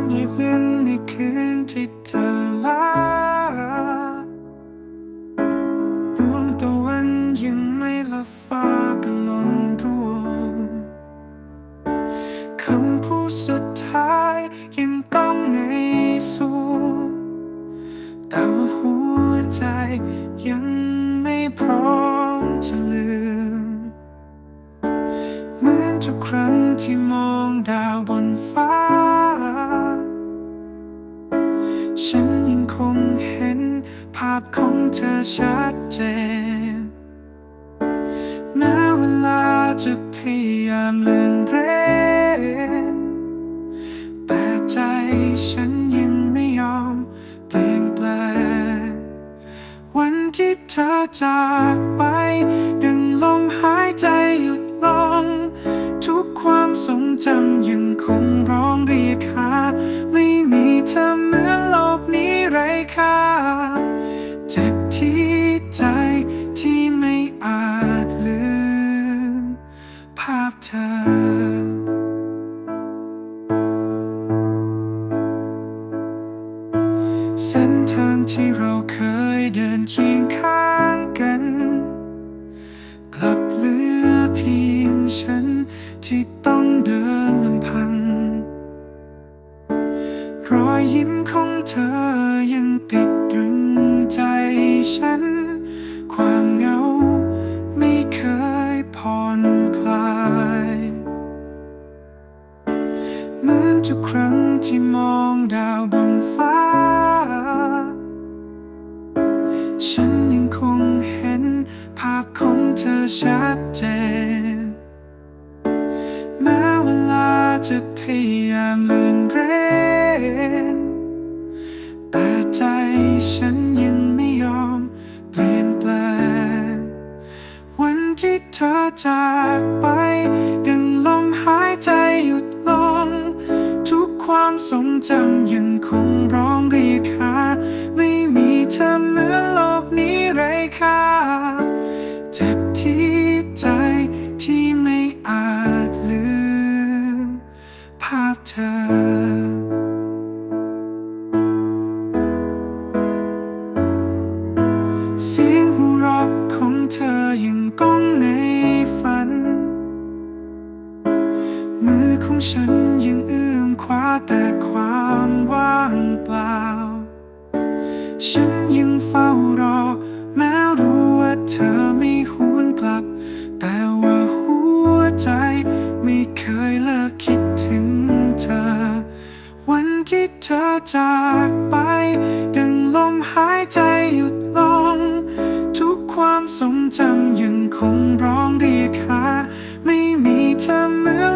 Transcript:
ามให้เหมือนในคืนที่เธอลาดวงตะวันยังไม่ลับฟ้าก็ลนร่วงคำพูดสุดท้ายยังต้องในสูแต่ว่าหัวใจยังไม่พร้อมจะลืมเหมือนทุกครั้ง ที่มองดาวบนฟ้า ฉันยังคงเห็นภาพของเธอชัดเจนแม้เวลาจะพยายามเลื่อนเร้แต่ใจฉันยังไม่ยอมเปลี่ยนแปลง วันที่เธอจากไป ดึงลมหายใจ จำยังคงร้องเรียกหา ไม่มีเธอเหมือนโลกนี้ไร้ค่า เจ็บที่ใจที่ไม่อาจลืม ภาพเธอเส้นทางที่เราเคยเดินเคียงข้าง รอยยิ้มของเธอยังติดตรึงใจฉัน ความเหงาไม่เคยผ่อนคลายเหมือนทุกครั้งที่มองดาวบนฟ้า ฉันยังคงเห็นภาพของเธอชัดเจน แม้เวลาจะพยายามเลือนเร้ ฉันยังไม่ยอมเปลี่ยนแปลง วันที่เธอจากไปดังลมหายใจหยุดลง ทุกความทรงจำยังคง เสียงหัวเราะของเธอยังก้องในฝัน มือของฉันยังเอื้อมคว้าแต่ความว่างเปล่า ฉันยังเฝ้ารอ แม้รู้ว่าเธอไม่หวนกลับ แต่ว่าหัวใจไม่เคยเลิกคิดถึงเธอ วันที่เธอจากไปดังลมหายใจหยุด สมจำยังคงร้องเรียกหาไม่มีเธอเหมือน